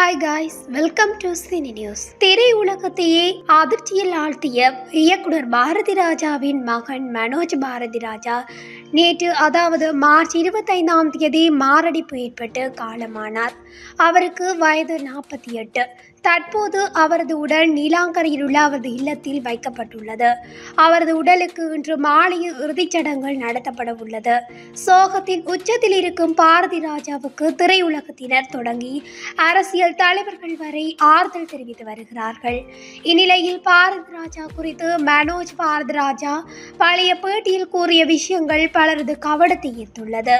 Hi guys welcome to cine news திரையுலகத்தையே அதிர்ச்சியில் ஆழ்த்திய இயக்குனர் பாரதி ராஜாவின் மகன் மனோஜ் பாரதி ராஜா நேற்று அதாவது மார்ச் இருபத்தைந்தாம் தேதி மாரடைப்பு ஏற்பட்டு காலமானார். அவருக்கு வயது நாற்பத்தி எட்டு. தற்போது அவரது உடல் நீலாங்கரையில் உள்ள அவரது இல்லத்தில் வைக்கப்பட்டுள்ளது. அவரது உடலுக்கு இன்று மாலையில் இறுதிச் சடங்குகள் நடத்தப்பட உள்ளது. சோகத்தின் உச்சத்தில் இருக்கும் பாரதி ராஜாவுக்கு திரையுலகத்தினர் தொடங்கி அரசியல் தலைவர்கள் வரை ஆறுதல் தெரிவித்து வருகிறார்கள். இந்நிலையில் பாரதி ராஜா குறித்து மனோஜ் பாரதி ராஜா பழைய பேட்டியில் கூறிய விஷயங்கள் பலரது கவனத்தை ஈர்த்துள்ளது.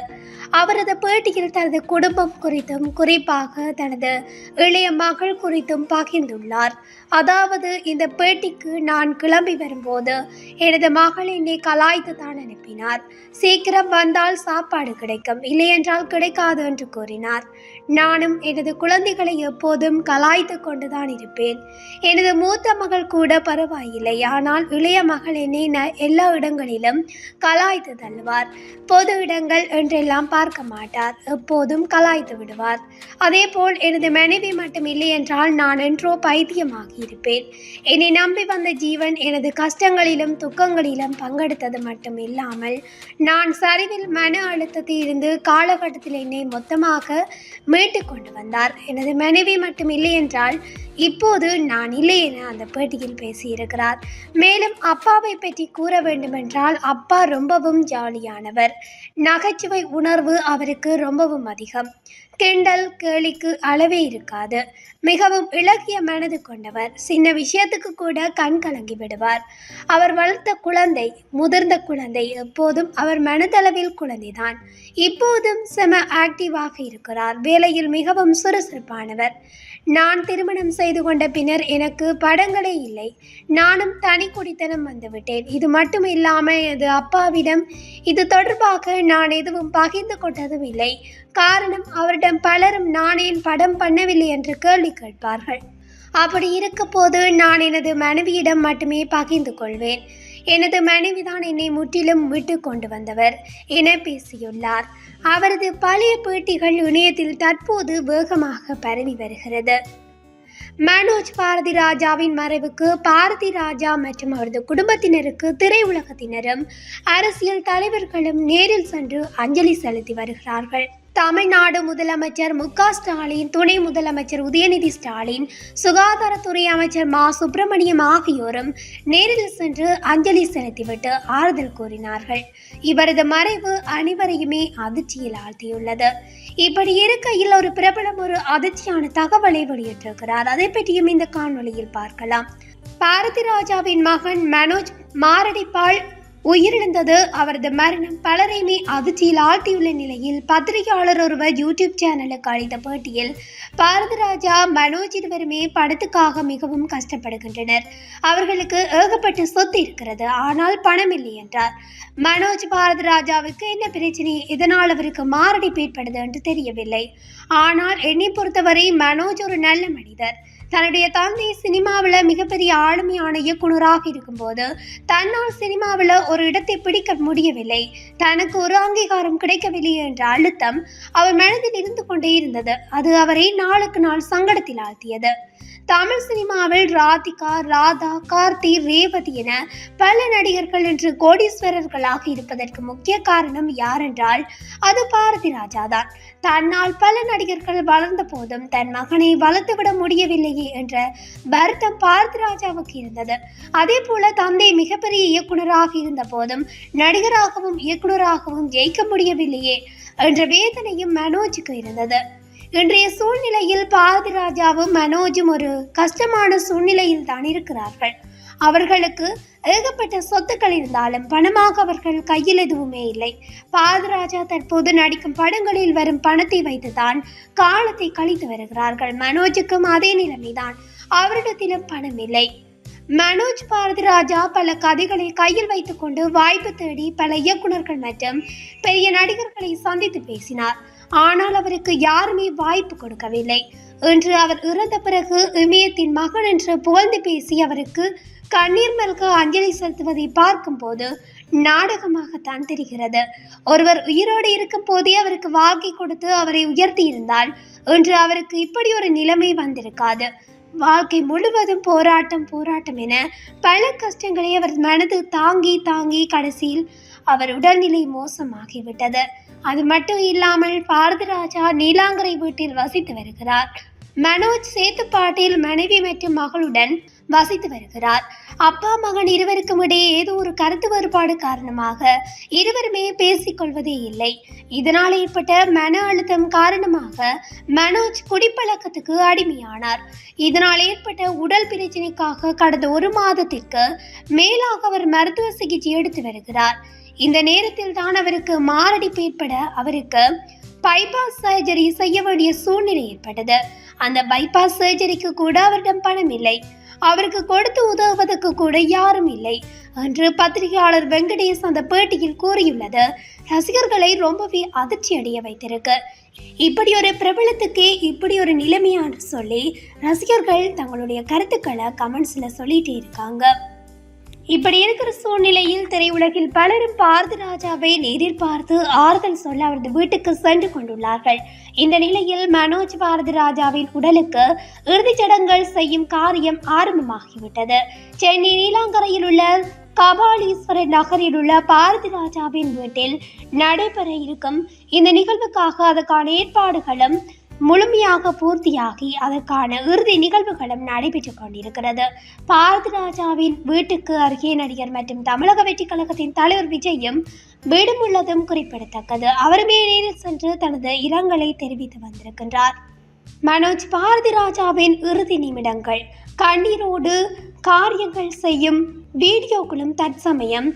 அவரது பேட்டியில் தனது குடும்பம் குறித்தும் குறிப்பாக தனது இளைய மகள் குறித்தும் பகிர்ந்துள்ளார். அதாவது இந்த பேட்டிக்கு நான் கிளம்பி வரும்போது எனது மகள் என்னை கலாய்த்து தான் அனுப்பினார். சீக்கிரம் வந்தால் சாப்பாடு கிடைக்கும் இல்லையென்றால் கிடைக்காது என்று கூறினார். நானும் எனது குழந்தைகளை எப்போதும் கலாய்த்து கொண்டுதான் இருப்பேன். எனது மூத்த மகள் கூட பரவாயில்லை. ஆனால் இளைய மகள் என்னை ந- எல்லா இடங்களிலும் கலாய்த்து தள்ளுவார் பொது இடங்கள் என்றெல்லாம் பார்க்க மாட்டார். எப்போதும் கலாய்த்து விடுவார். அதேபோல் எனது மனைவி மட்டும் இல்லை என்றால் நான் என்றோ பைத்தியமாகி இருப்பேன். என்னை நம்பி வந்த ஜீவன் எனது கஷ்டங்களிலும் துக்கங்களிலும் பங்கெடுத்தது மட்டும் இல்லாமல் நான் சரிவில் மன அழுத்தத்தில் இருந்து காலகட்டத்தில் என்னை மொத்தமாக மீட்டு கொண்டு வந்தார். எனது மனைவி மட்டும் இல்லை என்றால் இப்போது நான் இல்லை என அந்த பேட்டியில் பேசியிருக்கிறார். மேலும் அப்பாவை பற்றி கூற வேண்டுமென்றால் அப்பா ரொம்பவும் ஜாலியானவர். நகைச்சுவை உணர்வு அவருக்கு ரொம்பவும் அதிகம். கிண்டல் கேலிக்கு அளவே இருக்காது. மிகவும் இலக்கிய மனது கொண்டவர். சின்ன விஷயத்துக்கு கூட கண் கலங்கி விடுவார். அவர் வளர்த்த குழந்தை முதிர்ந்த குழந்தை எப்போதும் அவர் மனதளவில் குழந்தைதான். இப்போதும் செம ஆக்டிவாக இருக்கிறார். வேலையில் மிகவும் சுறுசுறுப்பானவர். நான் திருமணம் செய்து கொண்ட பின்னர் எனக்கு படங்களே இல்லை. நானும் தனி குடித்தனம் வந்துவிட்டேன். இது மட்டும் இல்லாமல் இது அப்பாவிடம் இது தொடர்பாக நான் எதுவும் பகிர்ந்து கொண்டதும் இல்லை. காரணம் அவரிடம் பலரும் நான் ஏன் படம் பண்ணவில்லை என்று கேள்வி கேட்பார்கள். அப்படி இருக்க போது நான் எனது மனைவியிடம் மட்டுமே பகிர்ந்து கொள்வேன். எனது மனைவிதான் என்னை முற்றிலும் விட்டு கொண்டு வந்தவர் என பேசியுள்ளார். அவரது பழைய பேட்டிகள் இணையத்தில் தற்போது வேகமாக பரவி வருகிறது. மனோஜ் பாரதி ராஜாவின் மறைவுக்கு பாரதி ராஜா மற்றும் அவரது குடும்பத்தினருக்கு திரையுலகத்தினரும் அரசியல் தலைவர்களும் நேரில் சென்று அஞ்சலி செலுத்தி வருகிறார்கள். தமிழ்நாடு முதலமைச்சர் மு ஸ்டாலின் துணை முதலமைச்சர் உதயநிதி ஸ்டாலின் சுகாதாரத்துறை அமைச்சர் மா. சுப்பிரமணியம் ஆகியோரும் நேரில் சென்று அஞ்சலி செலுத்திவிட்டு ஆறுதல் கூறினார்கள். இவரது மறைவு அனைவரையுமே அதிர்ச்சியில் ஆழ்த்தியுள்ளது. இப்படி இருக்கையில் ஒரு பிரபலம் ஒரு அதிர்ச்சியான தகவலை வெளியிட்டிருக்கிறார். அதை பற்றியும் இந்த காணொலியில் பார்க்கலாம். பாரதி ராஜாவின் மகன் மனோஜ் மாரடைப்பால் உயிரிழந்தது. அவரது மரணம் பலரையுமே அதிர்ச்சியில் ஆழ்த்தியுள்ள நிலையில் பத்திரிகையாளர் ஒருவர் யூடியூப் சேனலுக்கு அளித்த பேட்டியில் பாரதி ராஜா மனோஜ் இருவருமே படத்துக்காக மிகவும் கஷ்டப்படுகின்றனர். அவர்களுக்கு ஏகப்பட்ட சொத்து இருக்கிறது. ஆனால் பணம் இல்லை என்றார். மனோஜ் பாரதி ராஜாவுக்கு என்ன பிரச்சனை? இதனால் அவருக்கு மாரடைப்பு ஏற்படுது என்று தெரியவில்லை. ஆனால் என்னை பொறுத்தவரை மனோஜ் ஒரு நல்ல மனிதர். தன்னுடைய தந்தை சினிமாவில் மிகப்பெரிய ஆளுமையான இயக்குனராக இருக்கும்போது தன்னால் சினிமாவில் ஒரு இடத்தை பிடிக்க முடியவில்லை. தனக்கு ஒரு அங்கீகாரம் கிடைக்கவில்லை என்ற அழுத்தம் அவர் மனதில் இருந்து கொண்டே இருந்தது. அது அவரை நாளுக்கு நாள் சங்கடத்தில் ஆழ்த்தியது. தமிழ் சினிமாவில் ராதிகா ராதா கார்த்தி ரேவதி என பல நடிகர்கள் இன்று கோடீஸ்வரர்களாக இருப்பதற்கு முக்கிய காரணம் யாரென்றால் அது பாரதி ராஜா தான் தன்னால் பல நடிகர்கள் வளர்ந்த போதும் தன் மகனை வளர்த்துவிட முடியவில்லையே என்ற வருத்தம் பாரதி ராஜாவுக்கு இருந்தது. அதே போல தந்தை மிகப்பெரிய இயக்குனராக இருந்த போதும் நடிகராகவும் இயக்குனராகவும் ஜெயிக்க முடியவில்லையே என்ற வேதனையும் மனோஜுக்கு இருந்தது. இன்றைய சூழ்நிலையில் பாரதி ராஜாவும் மனோஜும் ஒரு கஷ்டமான சூழ்நிலையில் தான் இருக்கிறார்கள். அவர்களுக்கு ஏகப்பட்ட சொத்துக்கள் இருந்தாலும் பணமாக அவர்கள் கையில் எதுவுமே இல்லை. பாரதிராஜா தற்போது நடிக்கும் படங்களில் வரும் பணத்தை வைத்துதான் காலத்தை கழித்து வருகிறார்கள். மனோஜுக்கும் அதே நிலைமைதான். அவரிடத்திலும் பணம் இல்லை. மனோஜ் பாரதிராஜா பல கதைகளை கையில் வைத்துக்கொண்டு வாய்ப்பு தேடி பல இயக்குனர்கள் மற்றும் பெரிய நடிகர்களை சந்தித்து பேசினார். ஆனால் அவருக்கு யாருமே வாய்ப்பு கொடுக்கவில்லை. இன்று அவர் இறந்த பிறகு இமயத்தின் மகன் என்று புகழ்ந்து பேசி அவருக்கு கண்ணீர் மல்க அஞ்சலி செலுத்துவதை பார்க்கும்போது நாடகமாகத்தான் தெரிகிறது. ஒருவர் உயிரோடு இருக்கும் போதே அவருக்கு வாழ்க்கை கொடுத்து அவரை உயர்த்தி இருந்தால் இன்று அவருக்கு இப்படி ஒரு நிலைமை வந்திருக்காது. வாழ்க்கை முழுவதும் போராட்டம் போராட்டம் என பல கஷ்டங்களை அவர் மனது தாங்கி தாங்கி கடைசியில் அவர் உடல்நிலை மோசமாகிவிட்டது. அது மட்டும் இல்லாமல் பாரதிராஜா நீலாங்கரை வீட்டில் வசித்து வருகிறார். மனோஜ் சேத்துப்பாட்டில் மனைவி மற்றும் மகளுடன் வசித்து வருகிறார். அப்பா மகன் இருவருக்கும் இடையே ஏதோ ஒரு கருத்து வேறுபாடு காரணமாக இருவருமே பேசிக்கொள்வதே இல்லை. இதனால் ஏற்பட்ட மன அழுத்தம் காரணமாக மனோஜ் குடிப்பழக்கத்துக்கு அடிமையானார். இதனால் ஏற்பட்ட உடல் பிரச்சனைக்காக கடந்த ஒரு மாதத்திற்கு மேலாக அவர் மருத்துவ சிகிச்சை எடுத்து வருகிறார். இந்த நேரத்தில் தான் அவருக்கு மாரடைப்பு ஏற்பட அவருக்கு பைபாஸ் சர்ஜரி செய்ய வேண்டிய சூழ்நிலை ஏற்பட்டது. அந்த பைபாஸ் சர்ஜரிக்கு கூட அவரிடம் பணம் இல்லை. அவருக்கு கொடுத்து உதவுவதற்கு கூட யாரும் இல்லை என்று பத்திரிகையாளர் வெங்கடேஷ் அந்த பேட்டியில் கூறியுள்ளது. ரசிகர்களை ரொம்பவே அதிர்ச்சி அடைய வைத்திருக்கு. இப்படி ஒரு பிரபலத்துக்கே இப்படி ஒரு நிலைமையான்னு சொல்லி ரசிகர்கள் தங்களுடைய கருத்துக்களை கமெண்ட்ஸில் சொல்லிட்டு இருக்காங்க. இப்படி இருக்கிற சூழ்நிலையில் திரையுலகில் பலரும் பாரதி ராஜாவை நேரில் பார்த்து ஆறுதல் சொல்ல அவரது வீட்டுக்கு சென்று கொண்டுள்ளார்கள். இந்த நிலையில் மனோஜ் பாரதி ராஜாவின் உடலுக்கு இறுதிச் சடங்குகள் செய்யும் காரியம் ஆரம்பமாகிவிட்டது. சென்னை நீலாங்கரையில் உள்ள கபாலீஸ்வரர் நகரில் உள்ள பாரதி ராஜாவின் வீட்டில் நடைபெற இருக்கும் இந்த நிகழ்வுக்காக அதற்கான ஏற்பாடுகளும் முழுமையாக பூர்த்தியாகி அதற்கான இறுதி நிகழ்வுகளும் நடைபெற்றுக் கொண்டிருக்கிறது. பாரதி ராஜாவின் வீட்டுக்கு அருகே நடிகர் மற்றும் தமிழக வெற்றிக் கழகத்தின் தலைவர் விஜயும் வீடும் உள்ளதும் குறிப்பிடத்தக்கது. அவருமே நேரில் சென்று தனது இரங்கலை தெரிவித்து வந்திருக்கின்றார். மனோஜ் பாரதி ராஜாவின் இறுதி நிமிடங்கள். கண்ணீரோடு காரியங்கள் செய்யும் வீடியோக்களும் தற்சமயம்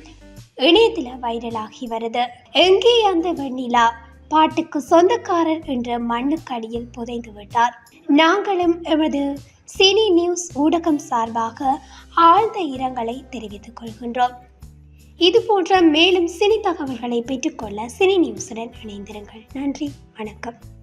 இணையத்தில் வைரலாகி வருது. எங்கே அந்த வெண்ணிலா? பாட்டுக்கு சொந்தக்காரர் என்ற மண்ணுக்கடியில் புதைந்து விட்டார். நாங்களும் எமது சினி நியூஸ் ஊடகம் சார்பாக ஆழ்ந்த இரங்கலை தெரிவித்துக் கொள்கின்றோம். இது போன்ற மேலும் சினி தகவல்களை பெற்றுக்கொள்ள சினி நியூஸுடன் இணைந்திருங்கள். நன்றி வணக்கம்.